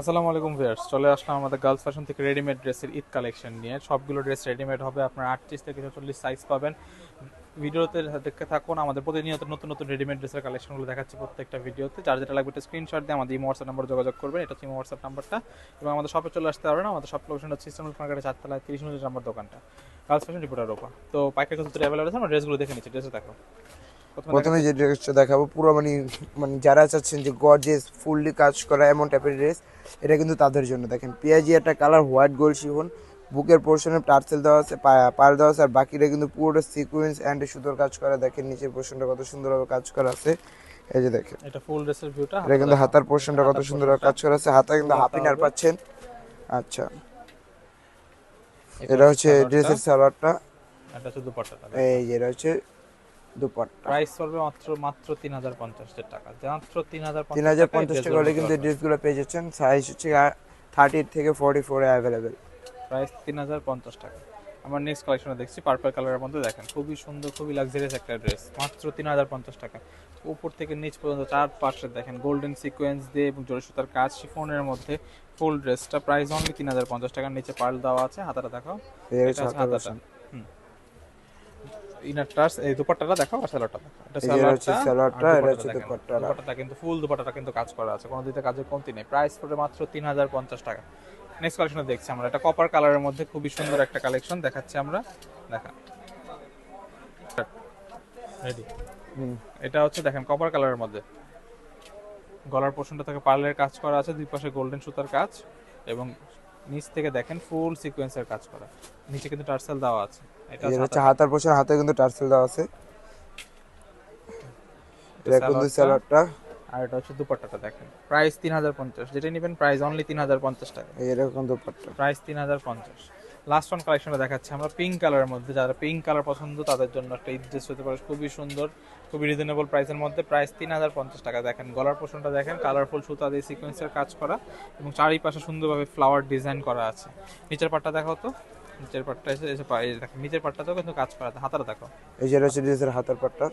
আসসালামু আলাইকুম ভিউয়ার্স, চলে আসলাম আমাদের গার্লস ফ্যাশন থেকে রেডিমেড ড্রেসের ঈদ কালেকশন নিয়ে। সবগুলো ড্রেস রেডিমেড হবে, আপনার আটত্রিশ থেকে চল্লিশ সাইজ পাবেন। ভিডিওতে দেখতে থাকুন, আমাদের প্রতিনিয়ত নতুন নতুন রেডিমেড ড্রেসের কালেকশনগুলো দেখাচ্ছে প্রত্যেকটা ভিডিওতে। যার যেটা লাগবে স্ক্রিনশট দিয়ে আমাদের ইমো হোয়াটসঅ্যাপ নাম্বার যোগাযোগ করবেন, এটা হচ্ছে হোয়াটসঅ্যাপ নাম্বারটা এবং আমাদের শপে চলে আসতে পারবেন, আমাদের শপ লোকেশন হচ্ছে ইস্টার্ন মার্কেটের চারতলায় তিরিশ মিনিট নাম্বার দোকানটা। গার্লস ফ্যাশন রিপোর্টার ওপর। তো পাইকারি কত অ্যাভেলেবল আছে, আমরা ড্রেসগুলো দেখে নিচ্ছি ড্রেসে দেখো। প্রথমে যে ড্রেসটা দেখাবো পুরো মানে মানে যারা চাচ্ছেন যে গর্জেস ফুললি কাজ করা এমন টাইপের ড্রেস এটা কিন্তু তাদের জন্য। দেখেন পেঁয়াজি একটা কালার হোয়াইট গোল্ড শিফন বুকের পোর্শনে টার্সেল দেওয়া আছে পার দেওয়া আছে আর বাকিটা কিন্তু পুরোটা সিকুয়েন্স অ্যান্ড সুতোর কাজ করা। দেখেন নিচের পোর্শনটা কত সুন্দরভাবে কাজ করা আছে। এই যে দেখেন। এটা ফুল ড্রেসের ভিউটা এটা কিন্তু হাতার পোর্শনটা কত সুন্দরভাবে কাজ করা আছে হাতা কিন্তু হাফ ইনার পাচ্ছেন। আচ্ছা। এটা হচ্ছে ড্রেসের সালোয়ারটা। এটা শুধু এই যে এটা হচ্ছে দুপাট্টা। প্রাইস পড়বে মাত্র মাত্র তিন হাজার পঞ্চাশ টাকা। মাত্র তিন হাজার তিন হাজার পঞ্চাশ টাকা হলে কিন্তু ড্রেসগুলো পেয়ে যাচ্ছেন। সাইজ হচ্ছে থার্টি থেকে ফোর্টি ফোরে অ্যাভেলেবেল প্রাইস তিন হাজার পঞ্চাশ টাকা। আমার নেক্সট কালেকশনে দেখছি পার্পল কালারের মধ্যে দেখেন। খুবই সুন্দর খুবই লাক্সারিয়াস একটা ড্রেস মাত্র তিন হাজার পঞ্চাশ টাকা উপর থেকে নিচ পর্যন্ত চার পাশে দেখেন গোল্ডেন সিকোয়েন্স দিয়ে এবং জরি সুতার কাজ শিফনের মধ্যে ফুল ড্রেসটা প্রাইস অনলি তিন হাজার পঞ্চাশ টাকার নিচে পার্ল দেওয়া আছে। হাতাটা দেখো হাতাটা। হুম। ইনার টার্স এই দুপাট্টাটা দেখো আর সালোয়ারটা এটা সালোয়ারটা এটা হচ্ছে দুপাট্টাটা। দুপাট্টাটা কিন্তু ফুল দুপাট্টাটা কিন্তু কাজ করা আছে কোনো দিতে কাজের কমতি নেই। প্রাইস পড়বে মাত্র তিন হাজার পঞ্চাশ টাকা। নেক্সট কালেকশনে দেখছি আমরা। এটা কপার কালারের মধ্যে খুবই সুন্দর একটা কালেকশন দেখাচ্ছি আমরা। দেখা। রেডি এটা হচ্ছে দেখেন কপার কালারের মধ্যে। গলার পোর্শনটা থেকে পার্লের কাজ করা আছে দুই পাশে গোল্ডেন সুতার কাজ এবং নিচ থেকে দেখেন ফুল সিকোয়েন্সের কাজ করা। নিচে কিন্তু টার্সেল দেওয়া আছে। এটা হচ্ছে হাতার পোর্শন হাতে কিন্তু টার্সেল দেওয়া আছে। এটা কিন্তু স্যালাডটা আর এটা হচ্ছে দুপাট্টাটা দেখেন। প্রাইস তিন হাজার পঞ্চাশ। যেটা নেবেন প্রাইস অনলি তিন হাজার পঞ্চাশ টাকা। এরকম দুপাট্টা। প্রাইস তিন হাজার পঞ্চাশ। লাস্ট ওয়ান কালেকশনটা দেখাচ্ছি। আমরা পিঙ্ক কালারের মধ্যে, যারা পিঙ্ক কালার পছন্দ, তাদের জন্য একটা ঈদ ড্রেস হতে পারে। খুবই সুন্দর, খুবই রিজনেবল প্রাইসের মধ্যে প্রাইস তিন হাজার পঞ্চাশ টাকা। দেখেন, গলার পোষণটা দেখেন কালারফুল সুতা দিয়ে সিকোয়েন্সের কাজ করা এবং চারিপাশে সুন্দরভাবে ফ্লাওয়ার ডিজাইন করা আছে। নিচের পাটটা দেখো তো। নিচের পাটটা এসে এসে দেখেন, নিচের পাটটাতেও কিন্তু কাজ করা হাতাটা দেখো। এই যে রয়েছে হাতার পাটটা।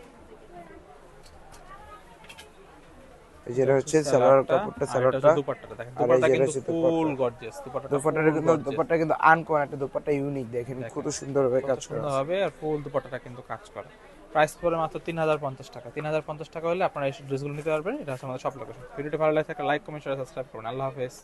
এই যে এটা হচ্ছে সালোয়ার কাপড়টা সালোয়ারটা। দুপাট্টাটা। দেখেন দুপাট্টা কিন্তু ফুল গর্জিয়াস দুপাট্টা। দুপাট্টাটা কিন্তু দুপাট্টা কিন্তু আনকমন একটা দুপাট্টা ইউনিক দেখেন কত সুন্দরভাবে কাজ করা হবে আর ফুল দুপাট্টাটা কিন্তু কাজ করা। প্রাইস পড়ে মাত্র তিন হাজার পঞ্চাশ টাকা। তিন হাজার পঞ্চাশ টাকা হলে আপনারা এই ড্রেসগুলো নিতে পারবেন এটা হচ্ছে আমাদের সব লোকেশন ভিডিওটি ভালো লাগে থাকে লাইক কমেন্ট সাবস্ক্রাইব করুন। আল্লাহ হাফেজ।